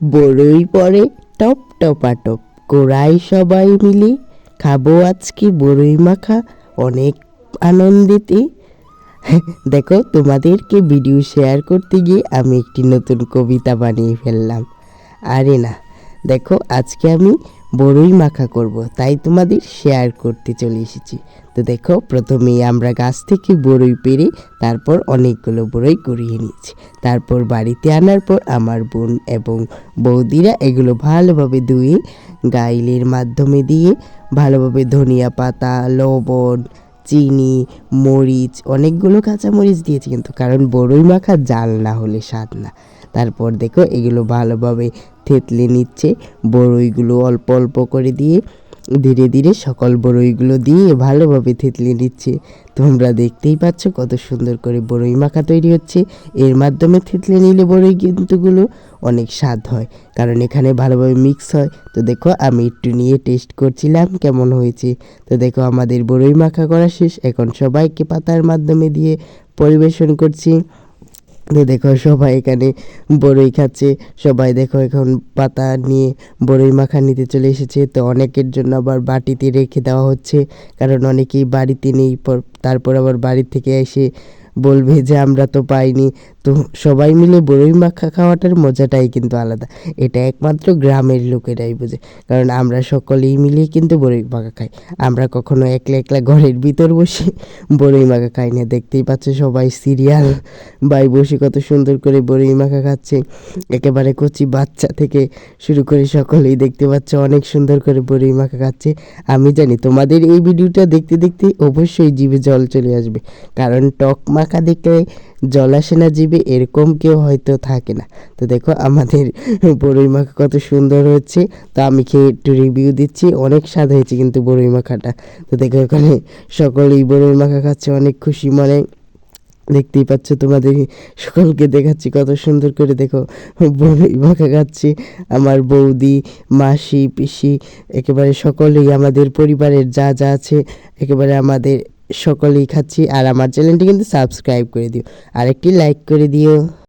বড়ই পরে top টপাটপ। Core i সবাই মিলে খাব আজকে বড়ই মাখা, অনেক আনন্দেতে। দেখো, তোমাদেরকে ভিডিও শেয়ার করতে গিয়ে আমি একটি নতুন কবিতা বানিয়ে ফেললাম। আরে না দেখো, আজকে আমি বড়ই মাখা করব, তাই তোমাদের শেয়ার করতে চলে এসেছি। তো দেখো, প্রথমেই আমরা গাছ থেকে বড়ই পেরে তারপর অনেকগুলো বড়ই কুড়িয়ে নিয়েছি। তারপর বাড়িতে আনার পর আমার বোন এবং বৌদিরা এগুলো ভালোভাবে ধুয়ে গাইলের মাধ্যমে দিয়ে ভালোভাবে ধনিয়া পাতা, লবণ, চিনি, মরিচ, অনেকগুলো কাঁচামরিচ দিয়েছি কিন্তু, কারণ বড়ই মাখা জাল না হলে স্বাদ না। তারপর দেখো এগুলো ভালোভাবে থেতলে নিচ্ছে। বড়ইগুলো অল্প অল্প করে দিয়ে ধীরে ধীরে সকল বড়ইগুলো দিয়ে ভালোভাবে থেতলে নিচ্ছে। তোমরা দেখতেই পাচ্ছ কত সুন্দর করে বড়ই মাখা তৈরি হচ্ছে। এর মাধ্যমে থেতলে নিলে বড়ই কিন্তুগুলো অনেক স্বাদ হয়, কারণ এখানে ভালোভাবে মিক্স হয়। তো দেখো আমি একটু নিয়ে টেস্ট করছিলাম কেমন হয়েছে। তো দেখো আমাদের বড়ই মাখা করা শেষ। এখন সবাইকে পাতার মাধ্যমে দিয়ে পরিবেশন করছি। দেখো সবাই এখানে বড়ই খাচ্ছে। সবাই দেখো এখন পাতা নিয়ে বড়ই মাখা নিতে চলে এসেছে। তো অনেকের জন্য আবার বাটিতে রেখে দেওয়া হচ্ছে। কারণ অনেকেই বাড়িতে নেই। পর- তারপর আবার বাড়ি থেকে এসে বলবে যে আমরা তো পাইনি। তো সবাই মিলে বড়ই মাখা খাওয়াটার মজাটাই কিন্তু আলাদা। এটা একমাত্র গ্রামের লোকেরাই বোঝে, কারণ আমরা সকলেই মিলে কিন্তু বড়ই মাখা খাই। আমরা কখনো একলা একলা ঘরের ভিতর বসে বড়ই মাখা খাই না। দেখতেই পাচ্ছ সবাই সিরিয়াল বাই বসে কত সুন্দর করে বড়ই মাখা খাচ্ছে। একেবারে কচি বাচ্চা থেকে শুরু করে সকলেই দেখতে পাচ্ছ অনেক সুন্দর করে বরই মাখা খাচ্ছে। আমি জানি তোমাদের এই ভিডিওটা দেখতে দেখতে অবশ্যই জীবে জল চলে আসবে, কারণ টক মাখা দেখলে জল আসে না জিভে এরকম কেউ হয়তো থাকে না। তো দেখো, আমাদের বড়ই মাখা কত সুন্দর হচ্ছে। তো আমি খেয়ে একটু রিভিউ দিচ্ছি। অনেক স্বাদ হয়েছে কিন্তু বড়ই মাখাটা। তো দেখো, এখানে সকলেই বড়ই মাখা খাচ্ছে, অনেক খুশি মনে। দেখতেই পাচ্ছ তোমাদের, সকলকে দেখাচ্ছি কত সুন্দর করে। দেখো বড়ই মাখা খাচ্ছি। আমার বৌদি, মাসি, পিসি, একেবারে সকলেই, আমাদের পরিবারের যা যা আছে, একেবারে আমাদের সকলেই খাচ্ছি আর আমার চ্যানেলটি কিন্তু সাবস্ক্রাইব করে দিও। আর একটি লাইক করে দিও।